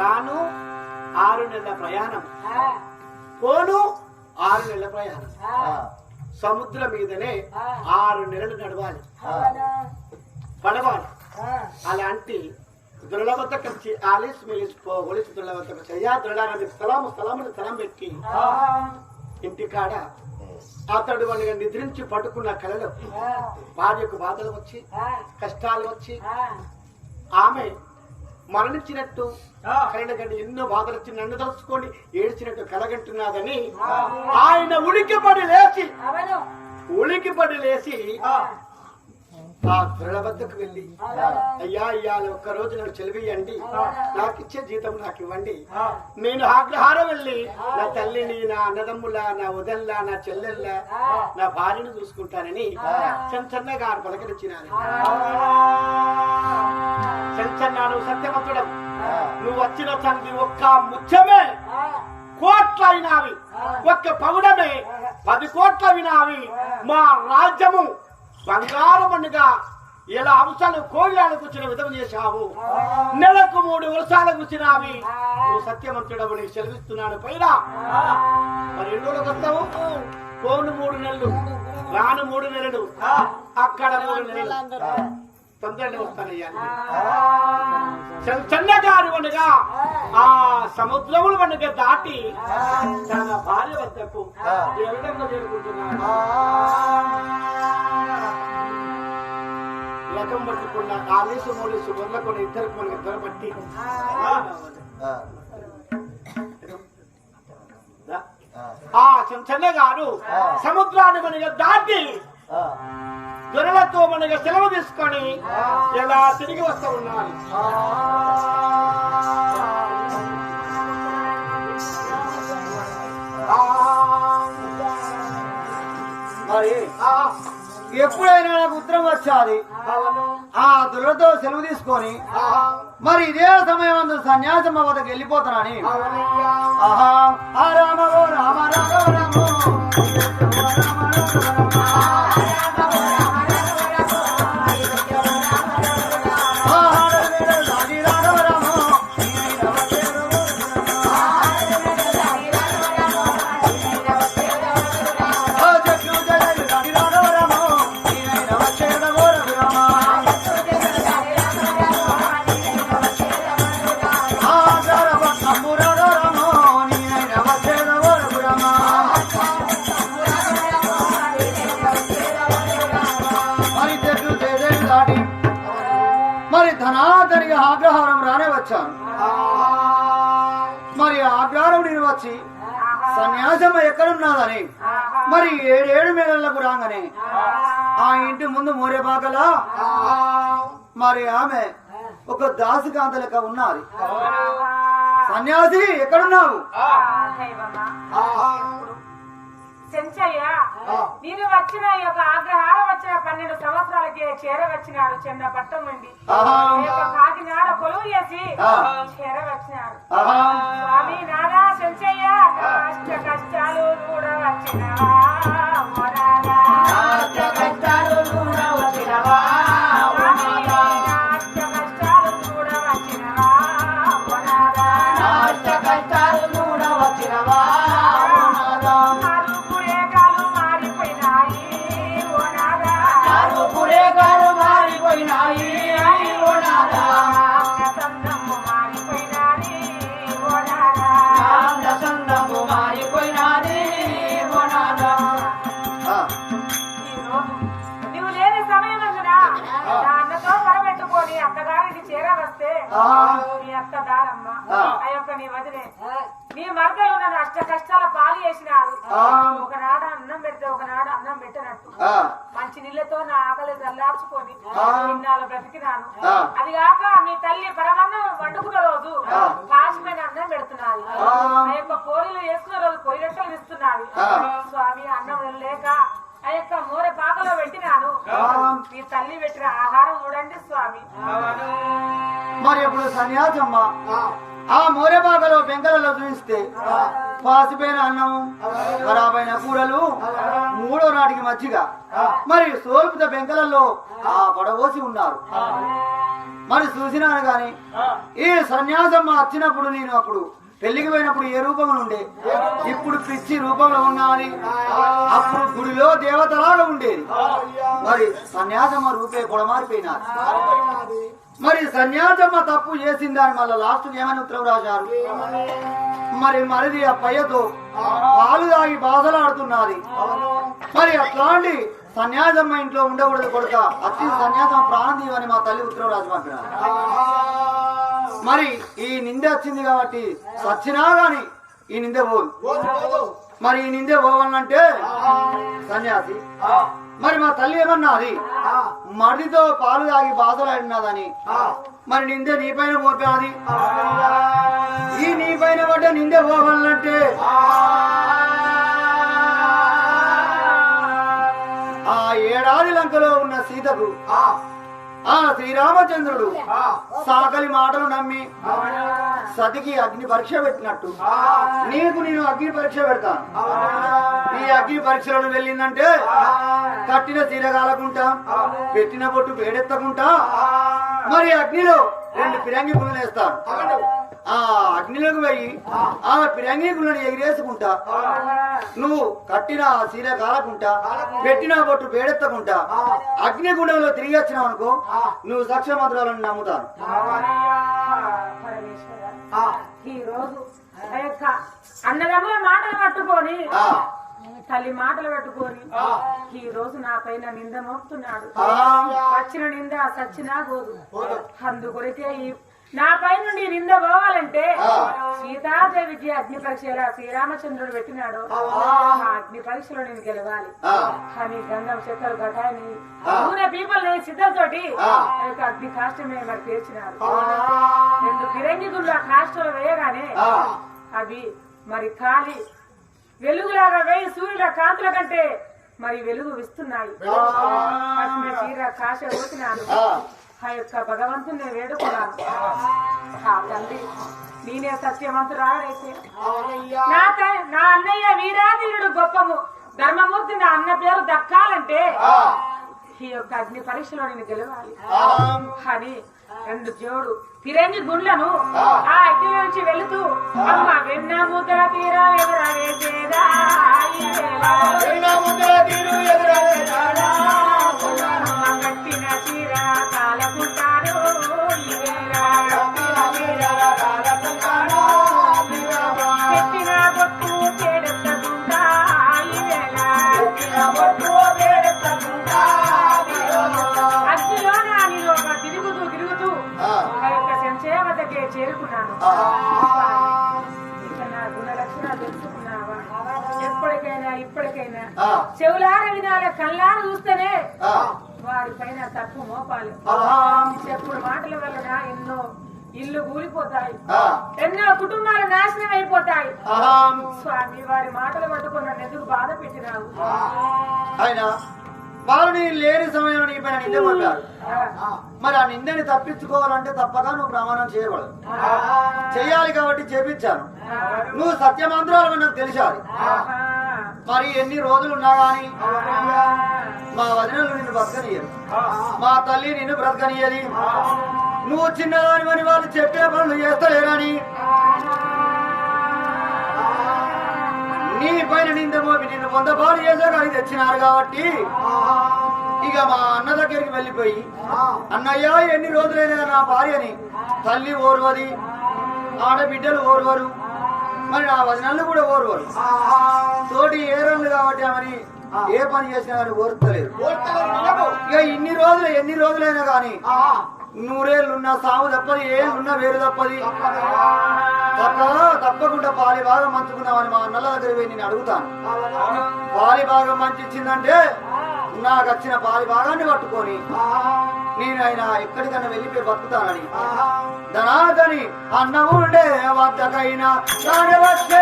రాను ఆరు నెలల ప్రయాణం. పోను ఆరు నెలల ప్రయాణం. సముద్రం మీదనే ఆరు నెలలు నడవాలి. పడవాలి. అలాంటి దృఢవంతక ఆలిస్ మిలిస్ పోలీసు దృఢవంతక చెయ్యా దృఢాన్ని స్థలం స్థలం స్థలం పెట్టి ఇంటికాడ అతడు మనగా నిద్రించి పట్టుకున్న కళలు భార్యకు బాధలు వచ్చి కష్టాలు వచ్చి ఆమె మరణించినట్టు కళ్ళగండి ఎన్నో బాధలు వచ్చి నన్ను తలుచుకొని ఏడ్చినట్టు కలగంటున్నదని ఆయన ఉలికిపడి లేచి. ఉలికిపడి లేచి ఆ దృఢ వద్దకు వెళ్ళి అయ్యా ఇయ్యాల ఒక్క రోజు నన్ను చెలివియండి. నాకు ఇచ్చే జీతం నాకు ఇవ్వండి. నేను ఆగ్రహారం వెళ్ళి నా తల్లిని నా అన్నదమ్ముల నా ఉదల్లా నా చెల్లెల్లా నా భార్యను చూసుకుంటానని చెంచన్న గారు పలకరించినాను. చెంచన్నాడు సత్యవంతుడం నువ్వు వచ్చిన తండ్రి ఒక్క ఆ, కోట్ల అయినావి ఒక్క పగుడమే పది కోట్ల వినావి. మా రాజ్యము బంగారమణిగా ఇలా అంశాలు కోళ్ళకు వచ్చిన విధం చేశావు. నెలకు మూడు వర్షాలకు వచ్చినావి. నువ్వు సత్యవంతుడవు నీకు సెలవిస్తున్నాను పైన మరి ఎన్ని రోజులకు వస్తావు? పోను మూడు నెలలు. రాను మూడు నెలలు. అక్కడ మూడు నెలలు. తొందరగా వస్తానయ్యా చన్నగారు అనగా ఆ. సముద్రములు వనగా దాటి తన భార్య వద్దకు ఏ విధంగా చేరుకుంటున్నాడు? రకం పట్టుకున్న ఆలేసు మోలేసు వదలకుండా ఇద్దరికి మనకి ఇద్దరు పట్టి. ఆ. చెంచన్న గారు సముద్రాన్ని మనగా దాటి దొరలతో మనగా సెలవు తీసుకొని ఎలా తిరిగి వస్తూ ఉన్నారు. మరి? ఆ, ఎప్పుడైనా నాకు ఉత్తరం వచ్చాది. ఆ దుర్లతో సెలవు తీసుకొని మరి ఇదే సమయం అందు సన్యాసమ్మ వద్దకు వెళ్ళిపోతానని. ఆహా ఆ రామవో రామ రామ రామో. వచ్చాను ఆ, మరి ఆగ్రహారం నేను వచ్చి సన్యాసం ఎక్కడున్నదని మరి ఏడేడు మేళలకు రాగానే ఆ ఇంటి ముందు మోరేపాకలా మరి ఆమె ఒక దాసికాంత లెక్క ఉన్నది సన్యాసి ఎక్కడున్నావు చెంచయ్య నేను వచ్చిన ఈ యొక్క ఆగ్రహారం వచ్చిన పన్నెండు సంవత్సరాలకి చేర వచ్చినాడు చిన్న పట్టం నుండి. కాకినాడ కొలువు చేసి ఆ. చేర వచ్చినాడు ఆహా. స్వామి నాదా చెంచయ్య కష్ట కష్టాలు కూడా వచ్చినవా నీ అత్త దారమ్మ ఆ. యొక్క నీ వదిలే నీ మరదలు నన్ను అష్ట కష్టాల పాలు చేసినారు. ఒకనాడు అన్నం పెడితే ఒకనాడు అన్నం పెట్టనట్టు మంచి నీళ్ళతో నా ఆకలి చల్లార్చుకొని ఆ. ఇన్నాళ్ళు బ్రతికినాను. అది కాక మీ తల్లి పరమన్నం వండుకున్న రోజు ఆ. కాశమైన అన్నం పెడుతున్నది ఆ. యొక్క పోరీలు వేసుకున్న రోజు ఇస్తున్నది ఆ. స్వామి అన్నం లేక ఆ యొక్క మూర పాకలో పెట్టినాను. మీ తల్లి పెట్టిన ఆహారం చూడండి స్వామి మరి ఇప్పుడు సన్యాసమ్మ. ఆ, మోరెబాగలో పెంకలలో చూపిస్తే పాసిపోయిన అన్నం ఖరాబైన కూరలు మూడో నాటికి మజ్జిగ. మరి సోల్పుత పెంకలలో ఆ. పడబోసి ఉన్నారు. మరి చూసినాను గాని ఈ సన్యాసమ్మ వచ్చినప్పుడు నేను అప్పుడు పెళ్ళికి పోయినప్పుడు ఏ రూపంలో ఉండే? ఇప్పుడు పిచ్చి రూపంలో ఉన్నది అప్పుడు గుడిలో దేవతలాగా ఉండేది. మరి సన్యాసమ్మ రూపే కూడా మారిపోయినారు. మరి సన్యాసమ్మ తప్పు చేసిందని మళ్ళీ లాస్ట్ ఏమని ఉత్తరం రాశారు? మరి మరిది ఆ పయ్యతో పాలు తాగి బాధలాడుతున్నది. మరి అట్లాంటి సన్యాసమ్మ ఇంట్లో ఉండకూడదు కొడుక. అతి సన్యాసం ప్రాణం తీయమని మా తల్లి ఉత్తరం రాసి పంపినారు. మరి ఈ నింద వచ్చింది కాబట్టి సచ్చినా గాని ఈ నింద పోదు. మరి ఈ నిందే పోవాలంటే సన్యాసి. మరి మా తల్లి ఏమన్నది? మడితో పాలు తాగి బాధలాడినదని మరి నిందే నీ పైన పోతున్నది ఈ నీ పైన పడ్డ నిందే పోవాలంటే ఆ ఏడాది లంకలో ఉన్న సీతకు ఆ శ్రీరామచంద్రుడు సాకలి మాటలు నమ్మి సతికి అగ్ని పరీక్ష పెట్టినట్టు. నీకు నేను అగ్ని పరీక్ష పెడతాను. ఈ అగ్ని పరీక్షలో వెళ్ళిందంటే కట్టిన చీర కాలకుంటా పెట్టిన బొట్టు వేడెత్తకుంటా మరి అగ్నిలో రెండు పిరంగి గుళ్ళు వేస్తాను ఆ అగ్నిలోకి పోయి ఆ. పిరంగి గుళ్ళని ఎగిరేసుకుంటా. నువ్వు కట్టిన ఆ చీర కాలకుంటా పెట్టిన బొట్టు వేడెత్తకుంటా అగ్నిగుండంలో తిరిగి వచ్చినావు అనుకో నువ్వు నమ్ముతాను రోజు ఆ యొక్క అన్నదమ్ముల మాటలు పట్టుకొని. తల్లి మాటలు పట్టుకొని ఈ రోజు నా పైన నింద మోపుతున్నాడు. వచ్చిన నింద సచ్చినా పోదు. అందుకొరకే ఈ నా పై నుండి నింద పోవాలంటే. సీతాదేవికి అగ్ని పరీక్ష ఎలా శ్రీరామచంద్రుడు పెట్టినాడు ఆ. అగ్ని పరీక్షలో నేను గెలవాలి. అని గంధం చెక్కలు గటాని ఆ. నూనె పీపల్ని సిద్ధంతోటి అగ్ని కాష్టమే మరి పేర్చినారు. రెండు ఫిరంగి గుళ్ళు ఆ కాష్టలు వేయగానే. అవి మరి కాలి వెలుగులాగా వేయి సూర్యుల కాంతుల కంటే మరి వెలుగు విస్తున్నాయి. చీర కాశ పోసినాను ఆ. యొక్క భగవంతుని వేడుకున్నాను. ఆ తండ్రి నేనే సత్యవంతురాడైతే నా నా అన్నయ్య వీరాధీరుడు గొప్పము. ధర్మమూర్తి నా అన్న పేరు దక్కాలంటే. ఈ యొక్క అగ్ని పరీక్షలో నేను గెలవాలి. అని రెండు జోడు ఫిరంగి గుండ్లను ఆ. అగ్ని నుంచి వెళుతూ అమ్మ వెన్న ముద్ర తీరా ఎదురా వేసేదా సంచయవతకే చేరుకున్నాను ఆ. ఇక నా గుణ లక్షణాలు తెలుసుకున్నావా ఎప్పటికైనా ఇప్పటికైనా. చెవులార వినాల కళ్ళార చూస్తేనే ఆ. వారి పైన తప్పు మోపాలి. చెప్పుడు మాటల వలన ఎన్నో ఇల్లు కూలిపోతాయి. ఎన్నో కుటుంబాలు నాశనం అయిపోతాయి. స్వామి వారి మాటలు పట్టుకున్న ఎందుకు బాధ పెట్టినావు ఆయన వాళ్ళు లేని సమయంలో నీ పైన నింద పంపారు ఆ. మరి ఆ నిందని తప్పించుకోవాలంటే తప్పగా నువ్వు ప్రమాణం చేయకూడదు. చేయాలి కాబట్టి చేపించాను. నువ్వు సత్యమంత్రాలు నాకు తెలిసాలి. మరి ఎన్ని రోజులు ఉన్నా గాని మా వదినలు నిన్ను బ్రతకనియరు మా తల్లి నిన్ను బ్రతకనియది నువ్వు చిన్నదానివని వాళ్ళు చెప్పే పనులు చేస్తలేరని నీ పైన నింద మోపి నిన్ను పొందపాటు చేశారు తెచ్చినారు కాబట్టి ఇక మా అన్న దగ్గరికి వెళ్ళిపోయి అన్నయ్య ఎన్ని రోజులైనా నా భార్యని తల్లి ఓర్వది ఆడబిడ్డలు ఓర్వరు మరి నా వదినలు కూడా ఓర్వరు. తోటి ఏరోళ్ళు కాబట్టి ఆమెని ఏ పని చేసినా కానీ ఓర్తలేదు ఇక ఇన్ని రోజులు ఎన్ని రోజులైనా కానీ నూరేళ్ళున్నా సాగు తప్పది ఏళ్ళున్నా వేరు తప్పది. తప్ప తప్పకుండా పాలి భాగం మంచుకుందామని మా అన్నల దగ్గర పోయి నేను అడుగుతాను. పాలి భాగం మంచి ఇచ్చిందంటే నాకు వచ్చిన పాలి భాగాన్ని పట్టుకొని నేను ఆయన ఎక్కడికైనా వెళ్ళిపోయి బతుకుతానని. ధనాదని అన్నముండే వద్దకైనా వచ్చే